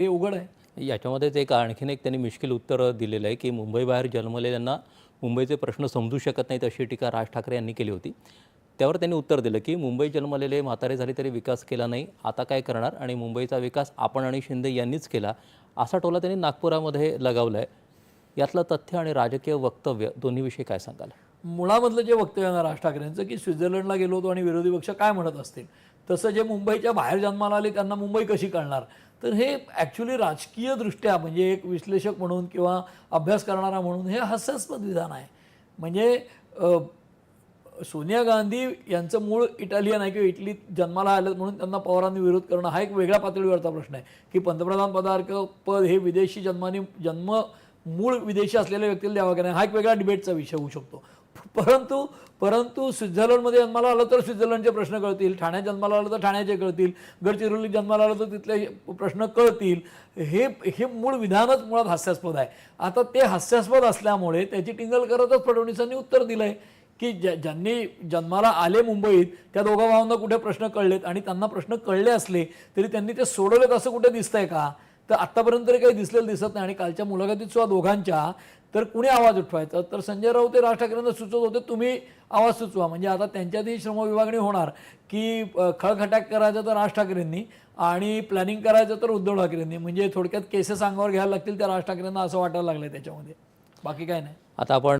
हे उघड आहे. याच्यामध्येच एक आणखीन एक त्यांनी मुश्किल उत्तर दिलेलं आहे की मुंबईबाहेर जन्मलेल्यांना मुंबईचे प्रश्न समजू शकत नाहीत अशी टीका राज ठाकरे यांनी केली होती. त्यावर त्यांनी उत्तर दिलं की मुंबईत जन्मलेले म्हातारे झाले तरी विकास केला नाही आता काय करणार आणि मुंबईचा विकास आपण आणि शिंदे यांनीच केला असा टोला त्यांनी नागपुरामध्ये लगावला आहे यातलं तथ्य आणि राजकीय वक्तव्य दोन्हीविषयी काय सांगाल? मुळामधलं जे वक्तव्य राज ठाकरेंचं की स्वित्झर्लंडला गेलो होतो आणि विरोधी पक्ष काय म्हणत असतील? तसं जे मुंबईच्या बाहेर जन्माला आले त्यांना मुंबई कशी कळणार? तर हे ॲक्च्युली राजकीयदृष्ट्या म्हणजे एक विश्लेषक म्हणून किंवा अभ्यास करणारा म्हणून हे हास्यास्पद विधान आहे. म्हणजे सोनिया गांधी यांचं मूळ इटालियन आहे किंवा इटलीत जन्माला आलं म्हणून त्यांना पवारांनी विरोध करणं हा एक वेगळ्या पातळीवरचा प्रश्न आहे. की पंतप्रधान पदार्थ पद हे विदेशी जन्माने जन्म मूळ विदेशी असलेल्या व्यक्तीला द्यावा की नाही हा एक वेगळा डिबेटचा विषय होऊ शकतो. परंतु परंतु स्वित्झर्लंडमध्ये जन्माला आलं तर स्वित्झर्लंडचे प्रश्न कळतील ठाण्यात जन्माला आलं तर ठाण्याचे कळतील गडचिरोली जन्माला आलं तर तिथले प्रश्न कळतील. हे हे मूळ विधानच मुळात हास्यास्पद आहे. आता ते हास्यास्पद असल्यामुळे त्याची टिंगल करतच फडणवीसांनी उत्तर दिलं आहे की ज्या ज्यांनी जन्माला आले मुंबईत त्या दोघा भावांना कुठे प्रश्न कळलेत आणि त्यांना प्रश्न कळले असले तरी त्यांनी ते सोडवलेत असं कुठे दिसतंय का? तर आत्तापर्यंत तरी काही दिसलेलं दिसत नाही आणि कालच्या मुलाखतीत सुद्धा दोघांच्या तर कुणी आवाज उठवायचा? तर संजय राऊत हे राज ठाकरेंना सुचवत होते तुम्ही आवाज सुचवा. म्हणजे आता त्यांच्यातही श्रमविभागणी होणार की अ, खळखटाक करायचं तर राज ठाकरेंनी आणि प्लॅनिंग करायचं तर उद्धव ठाकरेंनी. म्हणजे थोडक्यात केसेस अंगावर घ्यायला लागतील त्या राज ठाकरेंना असं वाटायला लागलं त्याच्यामध्ये. बाकी काय नाही. आता आपण